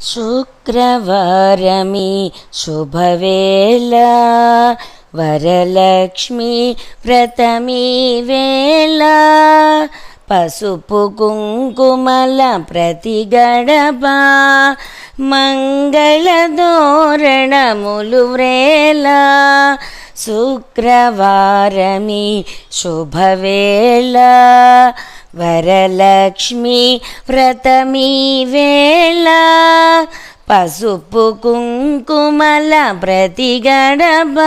శుక్రవారమి శుభవేళ వరలక్ష్మి వ్రతమీ వేళ పసుపు కుంకుమల ప్రతి గడప మంగళ ధోరణములు వ్రేళ శుక్రవారమి శుభవేళ. వరలక్ష్మి వ్రతమీ వేళ పసుపు కుంకుమల ప్రతి గడబ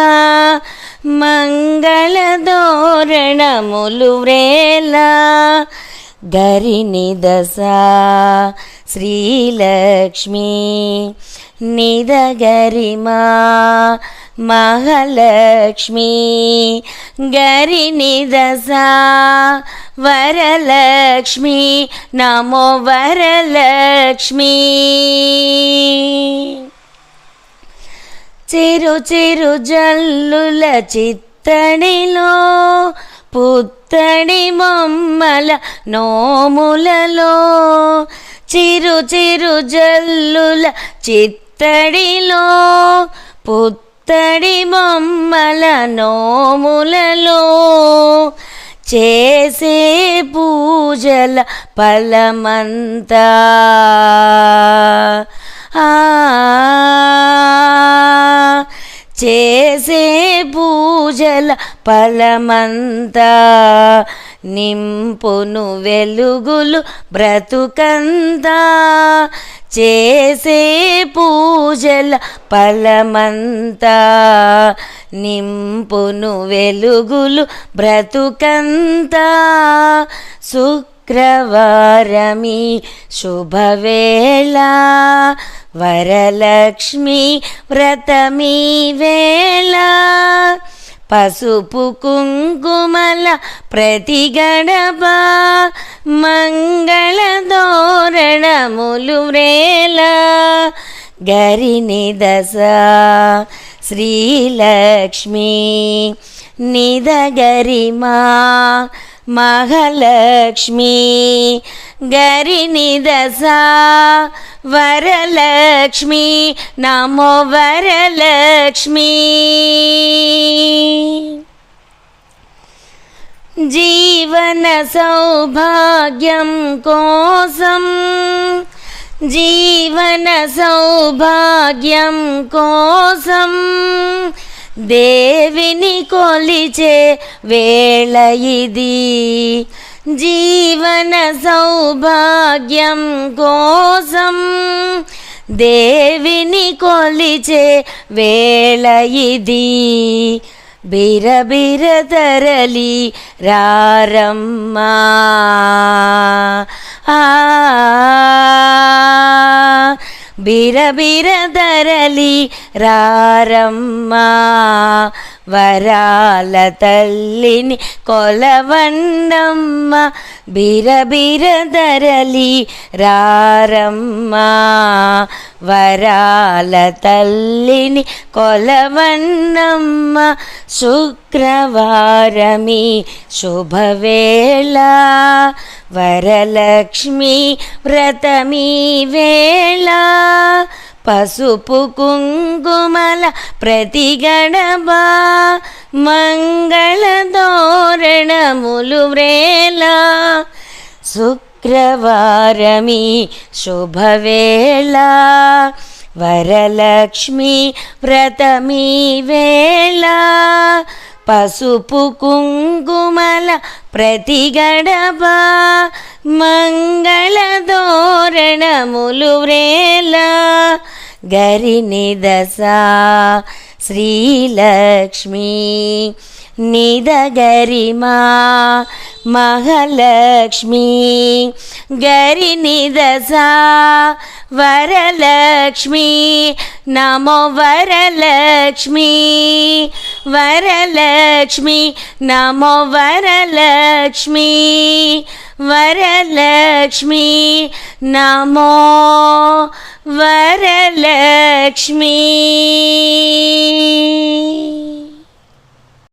మంగళ దోరణములు వ్రేళ గరిని దశ శ్రీలక్ష్మి నిదగరిమా మహాలక్ష్మి. గరిని దశ వరలక్ష్మి నమో వరలక్ష్మి. చిరు చిరు జల్లుల చిత్తడిలో పుత్తడి మమ్మల నోములలో చిరు చిరు జల్లుల చిత్తడిలో పుత్తడి మమ్మల నోములలో చేసే పూజల ఫలమంతా. ఆ చేసే పూజల ఫలమంతా. నింపును వెలుగులు బ్రతుకంతా. చేసే పూజల ఫలమంతా. నింపును వెలుగులు బ్రతుకంతా. శుక్రవారమి శుభవేళ వరలక్ష్మి వ్రతమి వేళ. పసుపు కుంకుమల ప్రతి గడప మంగళ దోరణములు వ్రేల గరిని దశ శ్రీలక్ష్మి నిదగరిమా మహాలక్ష్మి గరిని దశ వరలక్ష్మి నమో వరలక్ష్మి. జీవన సౌభాగ్యం కోసం జీవన సౌభాగ్యం కోసం దేవిని కొలిచే వేళ ఇది. జీవన సౌభాగ్యం కోసం దేవిని కొలిచే వేళ ఇది. బిరబిర తరలి రారమ్మా. ఆ బిరబిర ధరలి రారమ్మా. వరాల తల్లిని కొలవండమ్మ బిరబిర ధరలి రారమ్మ. వరాల తల్లిని కొలవన్నమ్మ శుక్రవారమి శుభవేళ. వరలక్ష్మి వ్రతమి వేళ. పసుపు కుంకుమల ప్రతి గడప మంగళ దోరణములు వ్రేలా. శుక్రవారమి శుభవేళ వరలక్ష్మి వ్రతమీ వేళ. పసుపు కుంకుమల ప్రతి గడప మంగళ దోరణములు వ్రేలా. గరిని దశ శ్రీలక్ష్మి నిదగరిమా మహాలక్ష్మి గరిని దశ వరలక్ష్మి నమో వరలక్ష్మి వరలక్ష్మి నమో వరలక్ష్మి వరలక్ష్మి నమో వరలక్ష్మి